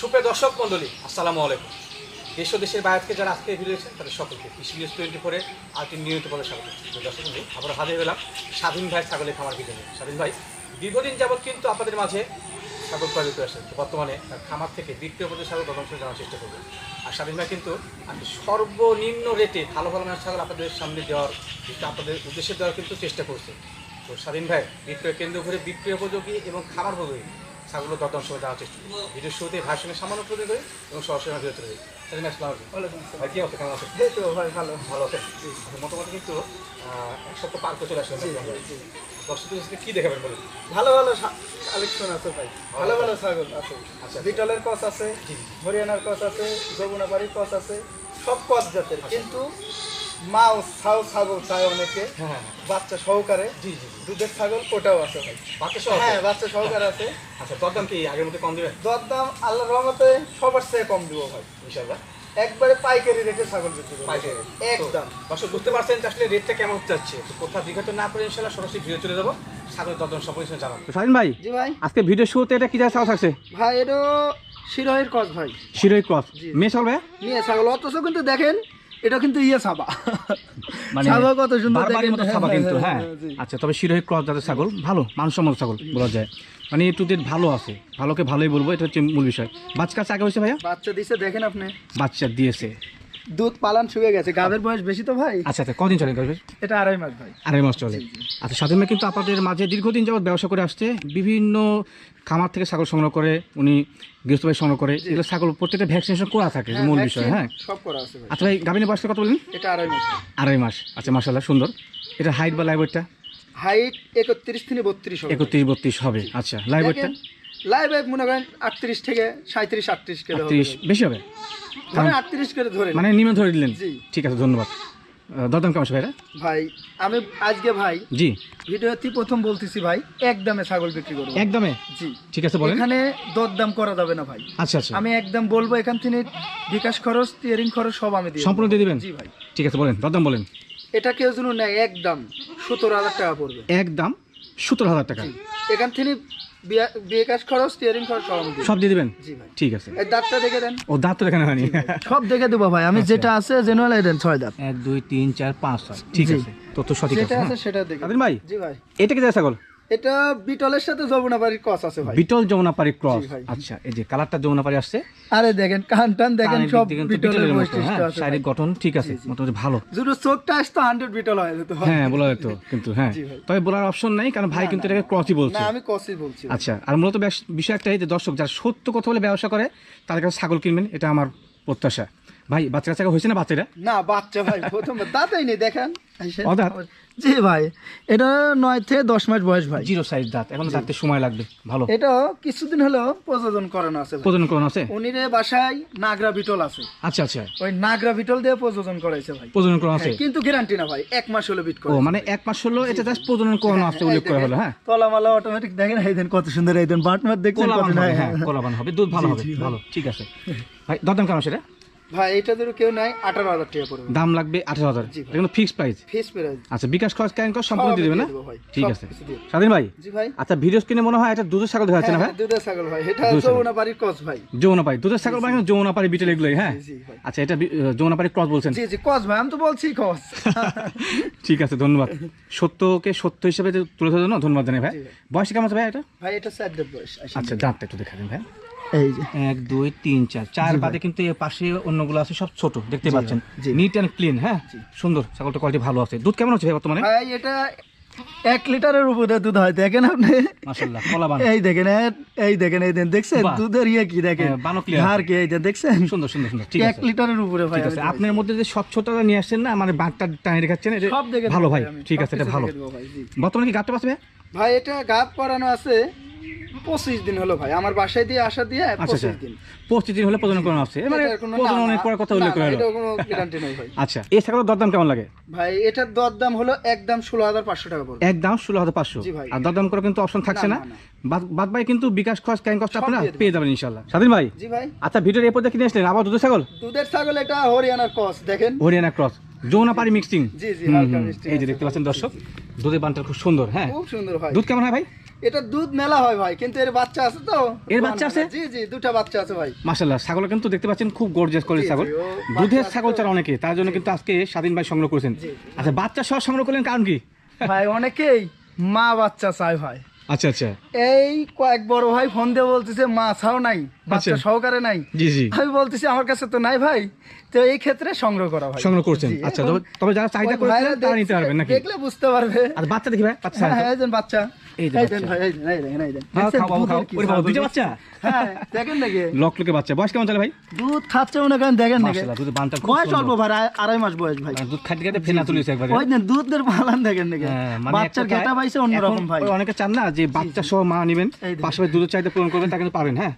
সুপ্রিয় দর্শক মণ্ডলী, আসসালামু আলাইকুম। দেশ ও দেশের বাইরে থেকে যারা আজকে ভিডিও দেখছেন তাদের সকলকে কৃষি টোয়েন্টি ফোরে আরেকটি নিয়মিত পর্বে স্বাগত। দর্শক মণ্ডলী আবার হাজির হলাম স্বাধীন ভাই ছাগলের খামার নিয়ে। স্বাধীন ভাই, দীর্ঘদিন যাবৎ কিন্তু আপনাদের মাঝে ছাগল ক্রয় বিক্রয় আসেন বর্তমানে খামার থেকে বিক্রিয় পর্যন্ত ছাগল প্রথম করে জানার চেষ্টা করবেন। আর স্বাধীন ভাই কিন্তু সর্বনিম্ন রেটে ভালো ভালো মানের ছাগল আপনাদের সামনে দেওয়ার আপনাদের উদ্দেশ্যে দেওয়ার কিন্তু চেষ্টা করছে। তো স্বাধীন ভাই, বিক্রয় কেন্দ্র ঘুরে বিক্রয় উপযোগী এবং খাবার উপযোগী। ছাগলের দরদাম সময় দেওয়ার চেষ্টা করি। ভিডিওর শুরুতে সঙ্গে সামান্য প্রদান করি এবং সরাসরি আমার ভিডিও চলে যাই। স্বাধীন ভাই কি অবস্থা? কেমন তো ভাই ভালো। ভালো আচ্ছা, মোটামুটি কিন্তু এক সপ্তাহ পার করে চলে আসলেন দর্শকদের কাছে কি দেখাবেন বলুন? ভালো ভালো কালেকশন আছে ভাই। ভালো ভালো ছাগল আছে। আচ্ছা। বিটলের কস আছে হরিয়ানার কস আছে যমুনাবাড়ির কস আছে সব কস জাতের। আচ্ছা। কিন্তু মাও ছাও ছাগল চায় অনেকে। হ্যাঁ। বাচ্চা সহকারে। জি জি দুধের ছাগল ওটাও আছে ভাই। বাচ্চা সহ হ্যাঁ বাচ্চা সহকারে আছে। আচ্ছা দরদাম কি আগের মধ্যে কম দেবেন? দরদাম আল্লাহর রহমতে সবার চেয়ে কম দিব ভাই। ইনশাল্লাহ একবারে পাইকারি রেটে ছাগল বিক্রি করব। পাইকারি। একদম। দর্শক বুঝতে পারছেন আসলে রেটটা কেমন যাচ্ছে। তো কোথাও বিঘত না করে ইনশাল্লাহ সরাসরি ভিডিও চলে যাব। ছাগলের দরদাম সব কিছু জানাব। স্বাধীন ভাই জি ভাই। আজকে ভিডিও শুরুতে এটা কি ছাগল থাকছে? ভাই এটা শিরোহের কস ভাই। শিরোই ক্রস। মেয়ে ছাগল ভাই? নিয়ে ছাগল। অথচ কিন্তু দেখেন এটা কিন্তু ইয়ে সাবা। মানে সাবা কত সুন্দর বারবারের। মতো সাবা কিন্তু হ্যাঁ আচ্ছা তবে শিরোই ক্রস জাতের ছাগল ভালো মানসম্মত ছাগল বলা যায়। মানে একটু যে ভালো আছে। ভালোকে ভালোই বলব এটা হচ্ছে মূল বিষয়। বাচ্চা কাছে আগে হয়েছে ভাইয়া? বাচ্চা দিয়েছে দেখেন আপনি। বাচ্চা দিয়েছে। দুধ পালান শুয়ে গেছে। গাভের বয়স বেশি তো ভাই? আচ্ছা আচ্ছা কদিন চলে গেছে এটা আড়াই মাস ভাই। আড়াই মাস চলে। আচ্ছা স্বাধীন কিন্তু আপনাদের মাঝে দীর্ঘদিন যাবত ব্যবসা করে আসছে। বিভিন্ন খামার থেকে ছাগল সংগ্রহ করে উনি গৃহস্থ ভাই সংগ্রহ করে। এগুলো ছাগল প্রত্যেকটা ভ্যাকসিনেশন করা থাকে হ্যাঁ, মূল বিষয় হ্যাঁ? সব করা আছে আচ্ছা ভাই গাভিনের বয়সটা কত বললেন? এটা আড়াই মাস। আড়াই মাস। আচ্ছা মাসাল্লাহ সুন্দর। এটা হাইট বা লাইভেটটা হাইট একত্রিশ থেকে বত্রিশ একত্রিশ বত্রিশ হবে। আচ্ছা লাইভেটটা লাইভ মনে করেন আটত্রিশ থেকে সাঁত্রিশ আটত্রিশ কেজি হবে ত্রিশ বেশি হবে? ধরেন আটত্রিশ করে ধরে মানে নিমে ধরে দিলেন? জি। ঠিক আছে ধন্যবাদ। দরদাম কেমন ভাইরা ভাই আমি আজকে ভাই জি। ভিডিওতে প্রথম বলতেছি ভাই একদমে ছাগল বিক্রি করব। একদমে? জি। ঠিক আছে বলেন। এখানে দরদাম করা যাবে না ভাই। আচ্ছা আচ্ছা। আমি একদম বলব এখান থেকে বিকাশ খরচ টিয়ারিং খরচ সব আমি দিই সম্পূর্ণ দিয়ে দিবেন? জি ভাই। ঠিক আছে বলেন দরদাম বলেন। এটা কেউ যেন নেয় একদম সতেরো হাজার টাকা পড়বে। একদম সতেরো হাজার টাকা। এখান থেকে বিয়া- বিকাশ খরচ খরচ সব সব দিয়ে দিবেন? জি ভাই। ঠিক আছে। এই দাঁতটা দেখে দেন। ও দাঁত তো দেখানো হয়নি। সব দেখে দেবো ভাই। আমি যেটা আছে জেনুয়াল দেন ছয় দাঁত। এক দুই তিন চার পাঁচ ছয়। ঠিক আছে। সঠিক আছে হ্যাঁ। সেটা দেখে ভাই জি ভাই। এটা কি যায় ছাগল? এটা বিটলের সাথে যমুনাবাড়ির কস আছে ভাই। বিটল যমুনাপাড়ি ক্রস। আচ্ছা এই যে কালারটা যমুনাপাড়ি আসছে? আরে দেখেন কান টান দেখেন সব বিটলের বৈশিষ্ট্য হ্যাঁ আছে শারীরিক গঠন ঠিক আছে মোটামুটি ভালো। যদি চোখটা আসতো হান্ড্রেড বিটল হয়ে যেত হ্যাঁ। বলা যেত কিন্তু হ্যাঁ। তবে বলার অপশন নাই কারণ ভাই কিন্তু এটাকে ক্রসই বলছে না আমি কসই বলছি আচ্ছা আর মূলত বিষয় একটাই যে দর্শক যারা সত্য কথা বলে ব্যবসা করে তাদের কাছে ছাগল কিনবেন এটা আমার প্রত্যাশা। ভাই বাচ্চা কাচ্চা হয়েছে না বাচ্চাটা? না বাচ্চা ভাই প্রথম দাঁতাই নেই দেখেন। জি ভাই এটা নয় থেকে দশ মাস বয়স ভাই। জিরো সাইজ দাঁত এখন দাঁতে সময় লাগবে ভালো। এটা কিছুদিন হলো প্রযোজন করানো আছে ভাই। প্রজনন করণ আছে? উনিরে বাসায় নাগরা বিটল আছে। আচ্ছা আচ্ছা। ওই নাগরা বিটল দিয়ে প্রযোজন করাইছে ভাই। প্রজনন করণ আছে? হ্যাঁ, কিন্তু গ্যারান্টি না ভাই এক মাস হলো বিট ও মানে এক মাস হলো এটা জাস্ট প্রজনন করণ আছে উল্লেখ করা হলো হ্যাঁ। তলামালা অটোমেটিক দেখেন এই দেন কত সুন্দর এই দেন বাটমার দেখছেন কত হবে হ্যাঁ কোলাবান হবে দুধ ভালো হবে ভালো ঠিক আছে। ভাই দরদাম কেমন সেটা ভাই এটা ধরো কেউ নাই আঠারো হাজার টাকা পড়বে। দাম লাগবে আঠারো হাজার। এটা ফিক্স প্রাইস ফেস প্রাইস আচ্ছা বিকাশ খরচ সম্পূর্ণ দিয়ে না? ঠিক আছে। স্বাধীন ভাই? জি ভাই। আচ্ছা ভিডিও স্ক্রিনে মনে হয় এটা দুধের ছাগল দেখা যাচ্ছে না হ্যাঁ, ভাই? দুধের ছাগল ভাই। এটা কস ভাই। দুধের ছাগল মানে বিটেল এগুলোই হ্যাঁ? আচ্ছা এটা বি- ক্রস বলছেন। জি জি কস ভাই আমি তো বলছি কস ঠিক আছে ধন্যবাদ। সত্যকে সত্য হিসেবে তুলে ধরার জন্য ধন্যবাদ জানাই ভাই। বয়স কেমন আছে ভাই এটা? ভাই এটা বয়স আচ্ছা দাঁতটা একটু দেখা দিন ভাই। এই যে। এক দুই তিন চার। চার বাদে কিন্তু এর পাশে অন্যগুলো আছে সব ছোট দেখতে পাচ্ছেন। নিট অ্যান্ড ক্লিন হ্যাঁ? সুন্দর ছাগলটা কোয়ালিটি ভালো আছে। দুধ কেমন হচ্ছে বর্তমানে? ভাই এটা এক লিটারের উপরে দুধ হয় দেখেন আপনি? এই দেখেন এই- দেখেন এই দেন দেখছেন? দুধের ইয়ে কি দেখেন? হ্যাঁ, বানো কি এই দেখছেন? সুন্দর সুন্দর সুন্দর ঠিক এক লিটারের উপরে ভাই ঠিক আছে আপনার মধ্যে যে স্বচ্ছতা নিয়ে আসছেন না মানে বাঁকটা টানিয়ে রেখাচ্ছেন এটা সব ভালো ভাই ঠিক আছে এটা ভালো। বর্তমানে কি গাঁটটা পাচ্ছে ভাই? এটা গাপ করানো আছে। পঁচিশ দিন হলো ভাই। আমার বাসায় দিয়ে আসা দিয়ে আচ্ছা পঁচিশ আচ্ছা। দিন। পঁচিশ দিন হলে প্রজনন করানো আছে। মানে পরে কথা উল্লেখ করা হলো। এটার কোনো গ্যারান্টি নেই ভাই। আচ্ছা এই ছাগলের দরদাম কেমন লাগে? ভাই এটার দর দাম হলো একদম ষোলো হাজার পাঁচশো টাকা পড়বে। একদম ষোলো হাজার পাঁচশো। আর দরদাম করে কিন্তু অপশন থাকছে না বাদ- ভাই কিন্তু বিকাশ খরচ ক্যান কষ্ট আপনারা পেয়ে যাবেন ইনশাল্লাহ স্বাধীন ভাই? জি ভাই। আচ্ছা ভিডিওর এই পর্যায়ে কিনে আসলেন? আবার দুধ ছাগল? দুধের ছাগল এটা হরিয়ানার কস দেখেন। হরিয়ানা ক্রস। যৌনা পারি মিক্সিং জি জি এই যে দেখতে পাচ্ছেন দর্শক দুধের বানটা খুব সুন্দর হ্যাঁ? খুব সুন্দর ভাই দুধ কেমন হয় ভাই? এটা দুধ মেলা হয় ভাই কিন্তু এর বাচ্চা আছে তো। এর বাচ্চা আছে? জি জি দুটো বাচ্চা আছে ভাই। মাশাআল্লাহ ছাগল কিন্তু দেখতে পাচ্ছেন খুব গর্জিয়াস করে ছাগল। দুধের ছাগল চারা অনেকে তার জন্য কিন্তু আজকে স্বাধীন ভাই সংগ্রহ করেছেন। আচ্ছা বাচ্চা সহ সংগ্রহ করলেন কারণ কি? ভাই অনেকেই মা বাচ্চা চায় ভাই। আচ্ছা আচ্ছা। এই কয়েক বড় ভাই ফোন দিয়ে বলতেছে মা ছাও নাই। বাচ্চা। সহকারে নাই। জি জি। আমি বলতেছি আমার কাছে তো নাই ভাই। তো এই ক্ষেত্রে সংগ্রহ করা ভাই। সংগ্রহ করছেন। আচ্ছা তবে- যারা চাহিদা তারা নিতে পারবেন নাকি? দেখলে বুঝতে পারবে। আর বাচ্চা দেখি ভাই বাচ্চা। হ্যাঁ হ্যাঁ, এই দেন বাচ্চা। এই যে এই বাচ্চা। দেন ভাই এই দেন এই দেন এই দেন খাও, দেখছেন খাও, বাবু, খাও। দুধের কি ওরে বাবা, ছাগল? দুইটা বাচ্চা? হ্যাঁ দেখেন নাকি? লক লোকে বাচ্চা। বয়স কেমন চলে ভাই? দুধ খাচ্ছে মনে করেন দেখেন নাকি? মাশাআল্লাহ, বানটা বয়স অল্প ভাই আড়াই- আড়াই মাস বয়স ভাই। দুধ খাইতে খাইতে ফেনা তুলেছে একবারে। ওই দেন দুধের পালান দেখেন নাকি? বাচ্চার এক পাইছে অন্যরকম ভাই। অনেকে চান না যে বাচ্চা সহ মা নেবেন। পাশাপাশি দুধের চাহিদা পূরণ করবেন তা কিন্তু পাবেন হ্যাঁ।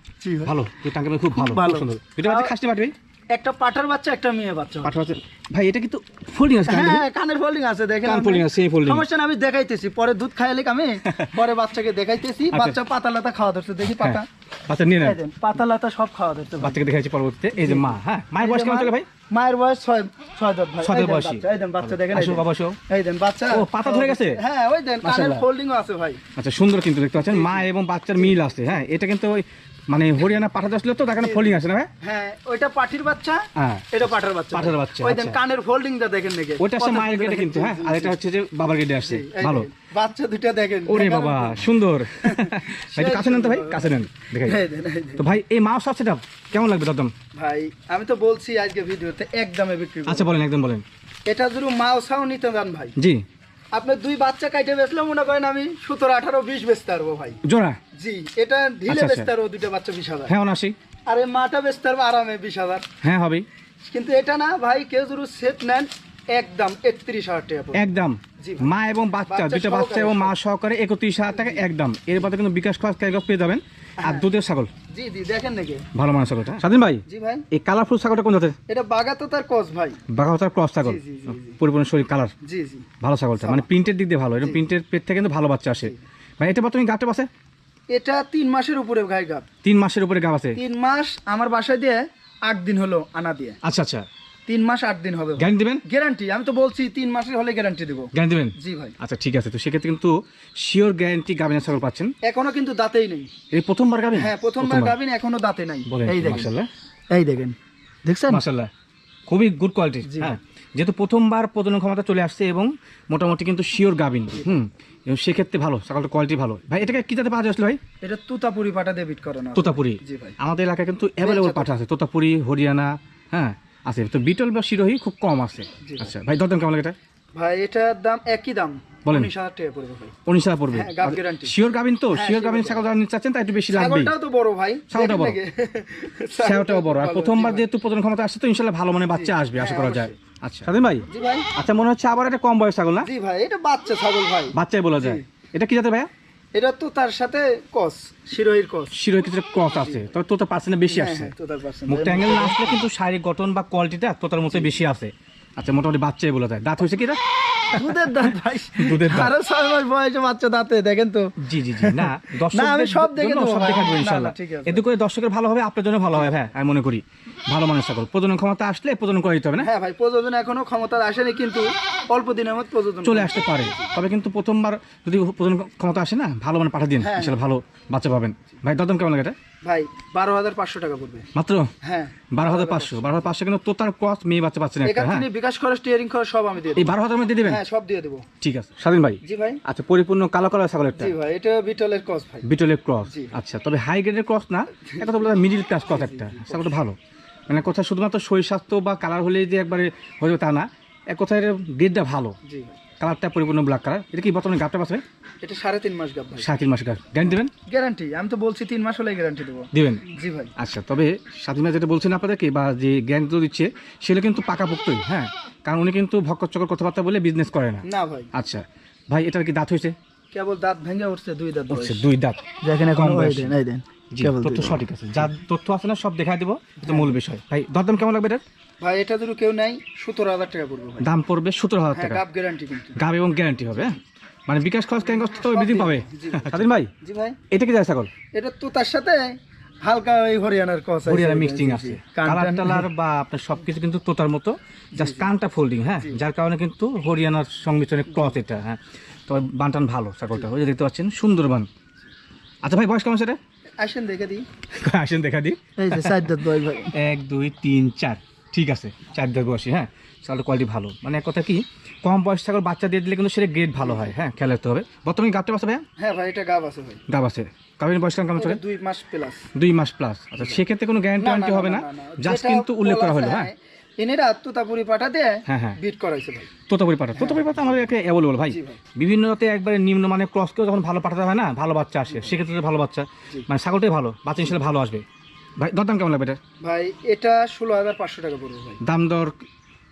ভালো এই টাঙ্কা খুব ভালো ভালো। সুন্দর। এটা বাচ্চা খাসি পাঠবে একটা পাটার বাচ্চা একটা মেয়ে বাচ্চা। পাটার বাচ্চা। ভাই এটা কিন্তু ফোল্ডিং আছে হ্যাঁ কানের। ফোল্ডিং আছে দেখেন কান ফোল্ডিং আছে, এই ফোল্ডিং সমস্যা আমি দেখাইতেছি। পরে দুধ খাইলে আমি পরে বাচ্চাকে দেখাইতেছি। আচ্ছা। বাচ্চা পাতা লাতা খাওয়া ধরছে দেখি পাতা। বাচ্চা নিয়ে নেন। পাতা লাতা সব খাওয়া। বাচ্চাকে দেখাচ্ছি পরবর্তীতে। এই যে মা হ্যাঁ মায়ের বয়স কেমন চলে ভাই? মায়ের বয়স ছয় ছয় দাঁত ভাই। ছয় বয়সী। এই দেন বাচ্চা দেখেন আসো বাবা আসো এই দেন বাচ্চা ও, পাতা ধরে গেছে? হ্যাঁ ওই দেন কানের। ফোল্ডিংও আছে ভাই। আচ্ছা সুন্দর কিন্তু দেখতে পাচ্ছেন মা এবং বাচ্চার মিল আছে হ্যাঁ এটা কিন্তু ওই মানে হরিয়ানা পাঠা আসলে তো দেখানো ফোল্ডিং আছে না ভাই? হ্যাঁ ওইটা পাঠির বাচ্চা হ্যাঁ। এটা পাঠার বাচ্চা। পাঠার বাচ্চা, ওই দেন আচ্ছা। কানের ফোল্ডিংটা দেখেন নাকি ওইটা কত মায়ের গেটে কিন্তু হ্যাঁ আর এটা হচ্ছে যে বাবার গেটে আসছে ভালো। বাচ্চা দুইটা দেখেন। ওরে বাবা সুন্দর। ভাই কাছে নেন তো ভাই কাছে নেন দেখাই। দেন, দেন। তো ভাই এই মাছ আছে কেমন লাগবে দাদম ভাই আমি তো বলছি আজকে ভিডিওতে একদমে বিক্রি। আচ্ছা বলেন একদম বলেন। এটা যদি মাও ছাও নিতে যান ভাই জি। আপনি দুই বাচ্চা কাইটে বেচলে মনে করেন আমি সতেরো আঠারো বিশ বেচতে পারব ভাই। জোড়া? জি এটা ঢিলে আচ্ছা, বেচতে পারব দুইটা বাচ্চা বিশ হাজার। হ্যাঁ অনাশি আর এই মাটা বেচতে পারব আরামে বিশ হাজার। হ্যাঁ হবে কিন্তু এটা না ভাই কেউ যদি সেট নেন একদম একত্রিশ হাজার টাকা একদম। মা এবং বাচ্চা দুটো বাচ্চা এবং মা সহকারে। একত্রিশ হাজার টাকা একদম। এর বাদে কিন্তু বিকাশ খরচ পেয়ে যাবেন। আর হ্যাঁ। দুধের ছাগল। জি জি দেখেন নাকি। ভালো ছাগলটা। স্বাধীন ভাই জি ভাই। এই কালারফুল ছাগলটা কোন জাতের? এটা বাগাতো তার ভাই। বাঘাওতার ক্রস ছাগল জি, জি, জি, জি। পরিপূর্ণ শরীর কালার জি জি। ভালো ছাগলটা। মানে প্রিন্টের দিক দিয়ে ভালো। এটা। প্রিন্টের পেট থেকে কিন্তু ভালো বাচ্চা আসে। ভাই এটা বা তুমি গাটে বাসে এটা তিন মাসের উপরে গাব। তিন মাসের উপরে গাব আছে। তিন মাস আমার বাসায় দিয়ে আট দিন হলো আনা দিয়ে। আচ্ছা আচ্ছা। তিন মাস আট দিন হবে। গ্যারান্টি দিবেন? গ্যারান্টি আমি তো বলছি তিন মাসের হলে গ্যারান্টি দেবো। গ্যারান্টি দিবেন? জি ভাই। আচ্ছা ঠিক আছে। তো সেক্ষেত্রে কিন্তু শিওর গ্যারান্টি গাবিনা ছাগল পাচ্ছেন? এখনও কিন্তু দাঁতেই নেই। এই প্রথমবার গাবিন হ্যাঁ প্রথমবার গাবিন এখনও দাঁতে নাই। এই দেখেন। মাশাআল্লাহ। এই দেখেন। দেখছেন? মাশাআল্লাহ। খুবই গুড কোয়ালিটি হ্যাঁ যেহেতু প্রথমবার প্রজনন ক্ষমতা চলে আসছে এবং মোটামুটি কিন্তু শিওর গাবিন হুম এবং সেক্ষেত্রে ভালো ছাগলটা কোয়ালিটি ভালো। ভাই এটাকে কি যাতে পাওয়া যাচ্ছিল ভাই? এটা তুতাপুরি পাটা দিয়ে বিট করানো আছে। তোতাপুরি। জি ভাই। আমাদের এলাকায় কিন্তু অ্যাভেলেবল পাঠা আছে। তোতাপুরি হরিয়ানা হ্যাঁ আছে তো বিটল বা শিরোহী খুব কম আছে। আচ্ছা ভাই দরদাম কেমন লাগে এটা? ভাই এটার দাম একই দাম। বলেন। উনিশ হাজার পড়বে হ্যাঁ। শিওর গাবিন তো? হ্যাঁ, শিওর গাবিন। ছাগল যারা নিতে চাচ্ছেন তা একটু বেশি তো বড় ভাই। ছাগলটা বড়। নাকি? বড়। আর প্রথমবার যেহেতু ক্ষমতা আসছে তো ইনশাল্লাহ ভালো মানে বাচ্চা আসবে আশা হ্যাঁ, করা যায়। আচ্ছা স্বাধীন ভাই? আচ্ছা মনে হচ্ছে আবার এটা কম বয়স ছাগল না? জি ভাই এটা বাচ্চা ছাগল ভাই। বাচ্চাই বলা যায়। এটা কি যাতে ভাইয়া? এটা তো তার সাথে কস শিরোহির কস শিরোহির কিছু কস আছে। তবে তোতা পার্সেন্ট বেশি আছে আসছে। পার্সেন্ট মুখটা অ্যাঙ্গেল না আসলে কিন্তু শারীরিক গঠন বা কোয়ালিটিটা তোতার মতো বেশি আছে। আচ্ছা মোটামুটি বাচ্চাই বলে যায় দাঁত হয়েছে কি এটা? দুধের দাঁত ভাই। দুধের দাঁত। আরও ছয় মাস বয়সে বাচ্চা দাঁতে দেখেন তো। জি জি জি। না না, আমি সব দেখে দেবো সব আছে। এতে করে দর্শকের ভালো হবে আপনার জন্য ভালো হবে হ্যাঁ আমি মনে করি। ভালো মানুষ সকল। প্রজনন ক্ষমতা আসলে প্রজনন করে দিতে হবে না? হ্যাঁ ভাই প্রযোজন এখনও ক্ষমতা আসেনি কিন্তু অল্প দিনের মধ্যে প্রযোজন চলে আসতে পারে। তবে কিন্তু প্রথমবার যদি প্রজনন ক্ষমতা আসে না ভালো মানে পাঠিয়ে দিন। হ্যাঁ। ইনশাল্লাহ ভালো বাচ্চা পাবেন। ভাই দরদাম কেমন লাগে এটা? ভাই বারো হাজার পাঁচশো টাকা পড়বে। মাত্র? হ্যাঁ। বারো হাজার পাঁচশো। বারো হাজার পাঁচশো কিন্তু তোতার ক্রস মেয়ে বাচ্চা পাচ্ছেন একটা হ্যাঁ? বিকাশ খরচ টিয়ারিং খরচ সব আমি দিয়ে এই বারো হাজার দিয়ে দিবেন? হ্যাঁ সব দিয়ে দেবো। ঠিক আছে। স্বাধীন ভাই? জি ভাই। আচ্ছা পরিপূর্ণ কালো কালার ছাগলেরটা? জি ভাই এটা বিটলের ভাই। বিটলের ক্রস আচ্ছা তবে হাই গ্রেডের ক্রস না? এটা তো বলা মিডিল ক্লাস ক্রস একটা। ছাগলটা ভালো। মানে কোথায় শুধুমাত্র শরীর স্বাস্থ্য বা কালার হলে যে একবারে হয়ে তা না। এক কথায় গ্রেডটা ভালো। জি। কালারটা পরিপূর্ণ ব্ল্যাক কালার এটা কি বর্তমানে গাপটা পাচ্ছে এটা সাড়ে তিন মাস ভাই। সাড়ে তিন মাসের গাছ গ্যারান্টি দেবেন? গ্যারান্টি আমি তো বলছি তিন মাস হলে গ্যারান্টি দেবো। দিবেন? জি ভাই। আচ্ছা তবে স্বাধীনতা যেটা বলছেন আপনাদেরকে বা যে গ্যারান্টি দিচ্ছে সেটা কিন্তু পাকাপোক্তই হ্যাঁ? কারণ উনি কিন্তু ভক্কর চকর কথাবার্তা বলে বিজনেস করে না। না ভাই। আচ্ছা ভাই এটার কি দাঁত হয়েছে? কেবল দাঁত ভেঙে উঠছে দুই দাঁত বয়স। দুই দাঁত। দেখেন এখন কম ওই দেন এই দেন তথ্য সঠিক আছে। যা তথ্য আছে না সব দেখাই দেবো। এটা মূল বিষয়। ভাই দরদাম কেমন লাগবে এটার? ভাই এটা যদি কেউ নাই সতেরো হাজার টাকা পড়বে দাম পড়বে সতেরো হাজার হ্যাঁ টাকা। গাব গ্যারান্টি কিন্তু। গাব এবং গ্যারান্টি হবে হ্যাঁ? মানে বিকাশ খরচ ক্যাং তো বিদিন পাবে? স্বাধীন ভাই? জি ভাই। এটা কি যায় ছাগল? এটা তো তার সাথে হালকা ওই হরিয়ানার কস আছে। হরিয়ানা মিক্সিং আছে। কালার টালার বা আপনার সবকিছু কিন্তু তোতার মতো জাস্ট কানটা ফোল্ডিং হ্যাঁ? যার কারণে কিন্তু হরিয়ানার সংমিশ্রণের ক্লথ এটা হ্যাঁ? তবে বানটান ভালো ছাগলটা ওই দেখতে পাচ্ছেন সুন্দর বান আচ্ছা ভাই বয়স কেমন সেটা আসেন দেখা দিই। আসেন দেখা দিই। এক দুই তিন চার। ঠিক আছে চার দেড় বয়সী হ্যাঁ? ছাগলের কোয়ালিটি ভালো। মানে এক কথা কি কম বয়স ছাগল বাচ্চা দিয়ে দিলে কিন্তু সেটা গ্রেড ভালো হয় হ্যাঁ? খেয়াল রাখতে হবে। বর্তমানে গাবটা বাচ্চা ভাইয়া? হ্যাঁ ভাই এটা গাব আছে ভাই। গাব আছে। গাবের বয়স কেমন চলে? দুই মাস প্লাস দুই মাস প্লাস আচ্ছা সেক্ষেত্রে কোনো গ্যারান্টি ওয়ারেন্টি হবে না? জাস্ট কিন্তু উল্লেখ করা হলো হ্যাঁ? এনেরা তুতাপুরি পাঠা দিয়ে হ্যাঁ হ্যাঁ। বিট করাইছে ভাই। তোতাপুরি পাঠা তোতাপুরি পাঠা আমাদের একে অ্যাভেলেবল ভাই। বিভিন্ন রাতে একবারে নিম্ন মানে ক্রসকেও যখন ভালো পাঠাতে হয় না ভালো বাচ্চা আসে সেক্ষেত্রে ভালো বাচ্চা। মানে ছাগলটাই ভালো বাচ্চা হিসেবে ভালো আসবে। ভাই দরদাম কেমন লাগবে এটা? ভাই এটা ষোলো হাজার পাঁচশো টাকা পড়বে ভাই। দাম দর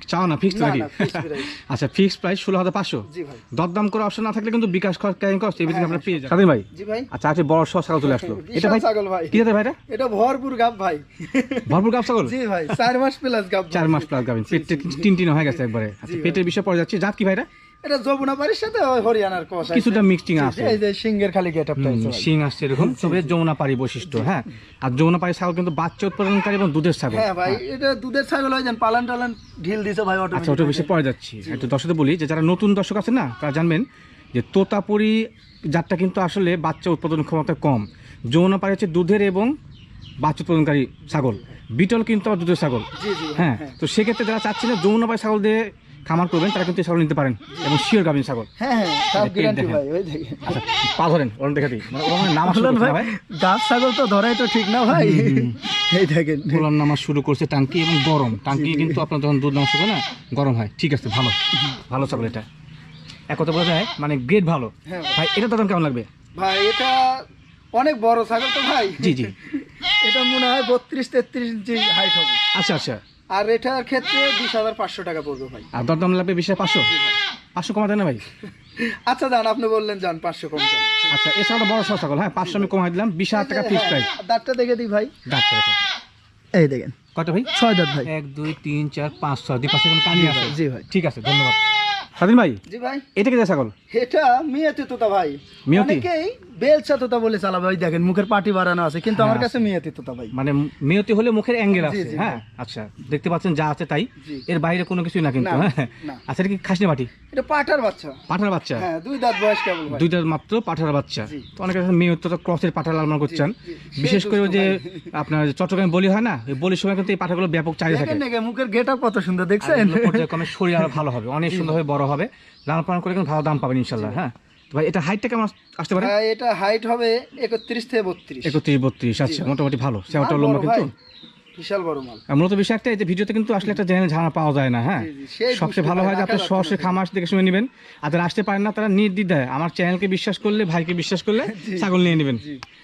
চাও না ফিক্সড নাকি। আচ্ছা ফিক্সড প্রাইস ষোলো হাজার পাঁচশো? জি ভাই। দরদাম করে অপশন না থাকলে কিন্তু বিকাশ ক্যারিং কস্ট হ্যাঁ, আপনারা পেয়ে যাবেন। স্বাধীন ভাই। জি ভাই। আচ্ছা আজকে বড় সহ ছাগল চলে আসলো। এটা ভাই ছাগল ভাই। কি ভাইটা এটা? ভরপুর গাব ভাই। ভরপুর গাব ছাগল? জি ভাই চার মাস প্লাস গাব চার মাস প্লাস গাবেন পেটে টিন টিন হয়ে গেছে একবারে। আচ্ছা পেটের বিষয় পড়ে যাচ্ছে। জাত কি ভাইটা এটা যমুনা বাড়ির সাথে হরিয়ানার কষ কিছুটা মিক্সিং আছে। এই যে সিংহের খালি গেটআপটা। শিং আসছে এরকম তবে যমুনা পাড়ি বৈশিষ্ট্য হ্যাঁ। আর যমুনা পাড়ি ছাগল কিন্তু বাচ্চা উৎপাদনকারী এবং দুধের ছাগল। হ্যাঁ ভাই এটা দুধের ছাগল হয় যেন পালান টালান ঢিল দিছে ভাই আচ্ছা ওটা বিষয়ে পরে যাচ্ছি। একটু দর্শকদের বলি যে যারা নতুন দর্শক আছে না তারা জানবেন যে তোতাপুরি জাতটা কিন্তু আসলে বাচ্চা উৎপাদন ক্ষমতা কম। পাড়ি হচ্ছে দুধের এবং বাচ্চা উৎপাদনকারী ছাগল। বিটল কিন্তু আবার দুধের ছাগল। জি হ্যাঁ তো সেক্ষেত্রে যারা চাচ্ছেন না পাড়ি ছাগল দিয়ে খামার করবেন তারা কিন্তু ছাগল নিতে পারেন এবং শিওর গাভিন ছাগল। হ্যাঁ হ্যাঁ আচ্ছা পা ধরেন ওরম দেখা দিই। মানে নাম আসলে ভাই গাছ ছাগল তো ধরাই তো ঠিক না ভাই। এই দেখেন ফুলার নামা শুরু করছে টাঙ্কি এবং গরম। টাঙ্কি কিন্তু আপনার যখন দুধ নামা শুরু না গরম হয়। ঠিক আছে ভালো। ভালো ছাগল এটা। এক কথা বোঝা যায় মানে গ্রেড ভালো। হ্যাঁ। ভাই এটা দাম কেমন লাগবে? ভাই এটা অনেক বড় ছাগল তো ভাই। জি জি। এটা মনে হয় বত্রিশ তেত্রিশ ইঞ্চি হাইট হবে। আচ্ছা আচ্ছা। আর এটার ক্ষেত্রে বিশ হাজার পাঁচশো টাকা পড়বে ভাই। আর দরদাম লাগবে বিশ পাঁচশো? ভাই। পাঁচশো কমা দেয় না ভাই? আচ্ছা যান আপনি বললেন যান পাঁচশো কম যান। আচ্ছা এছাড়া বড় ছাগল হ্যাঁ পাঁচশো আমি কমাই দিলাম বিশ হাজার টাকা ফিক্স প্রাইস হ্যাঁ, দাঁতটা দেখে দিই ভাই। ডাক্তার এই দেখেন। কয়টা ভাই? ছয় দাঁত ভাই। এক দুই তিন চার পাঁচ ছয় দুই পাশে কোনো কানি আছে। জি ভাই। ঠিক আছে ধন্যবাদ। স্বাধীন ভাই? জি ভাই। এটা কি ছাগল? এটা মিয়াতি তোতা ভাই। মিয়াতি? অনেকেই বেলচা তোতা বলে চালাবে। ওই দেখেন মুখের পাটি বাড়ানো আছে কিন্তু আমার হ্যাঁ, কাছে মিয়াতি তোতা ভাই। মানে মেয়তি হলে মুখের অ্যাঙ্গেল আছে। হ্যাঁ? আচ্ছা দেখতে পাচ্ছেন যা আছে তাই। এর বাইরে কোনো কিছুই না কিন্তু হ্যাঁ। আচ্ছা এটা কি খাসনি এটা পাটার বাচ্চা। পাঠার বাচ্চা? হ্যাঁ দুই দাঁত বয়স কেবল ভাই। দুইটা মাত্র পাঠার বাচ্চা। তো অনেকে মেয়ত তো ক্রসের পাঠা লালন করছেন। বিশেষ করে যে আপনার চট্টগ্রামে বলি হয় না? ওই বলির সময় কিন্তু এই পাঠাগুলো ব্যাপক চাহিদা থাকে। মুখের গেটআপ কত সুন্দর দেখছেন? পর্যায়ক্রমে শরীর আরও ভালো হবে অনেক সুন্দরভাবে বড় হবে। লালন পালন করে কিন্তু ভালো দাম পাবেন ইনশাল্লাহ হ্যাঁ। তো ভাই এটা হাইটটা কেমন আসতে পারে? হ্যাঁ, এটা হাইট হবে একত্রিশ থেকে বত্রিশ। একত্রিশ বত্রিশ আচ্ছা মোটামুটি ভালো। সেটা লম্বা কিন্তু। বিশাল বড় মাল। মূলত বিষয় একটা এই যে ভিডিওতে কিন্তু আসলে একটা জেনে ঝাড়া পাওয়া যায় না হ্যাঁ? সবচেয়ে ভালো হয় যে আপনি সরাসরি না। দেখে শুনে নেবেন আর যারা আসতে পারেন না তারা নির্দ্বিধায় আমার চ্যানেলকে বিশ্বাস করলে ভাইকে বিশ্বাস করলে ছাগল নিয়ে নেবেন।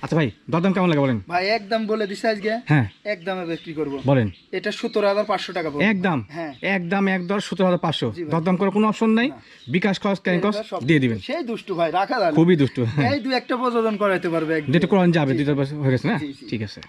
আচ্ছা ভাই দরদাম কেমন লাগে বলেন? ভাই একদম বলে দিছে আজকে। হ্যাঁ। একদমে বিক্রি করব। বলেন। এটা সতেরো হাজার পাঁচশো টাকা একদম। হ্যাঁ। একদম এক সতেরো হাজার পাঁচশো। দরদাম করার কোনো অপশন নাই। বিকাশ খরচ কস্ট সব দিয়ে দিবেন। সেই দুষ্টু ভাই রাখা খুবই দুষ্টু হ্যাঁ। এই দু একটা প্রযোজন করাইতে পারবে যেটা কোরআন যাবে দুইটা হয়ে গেছে না। ঠিক আছে।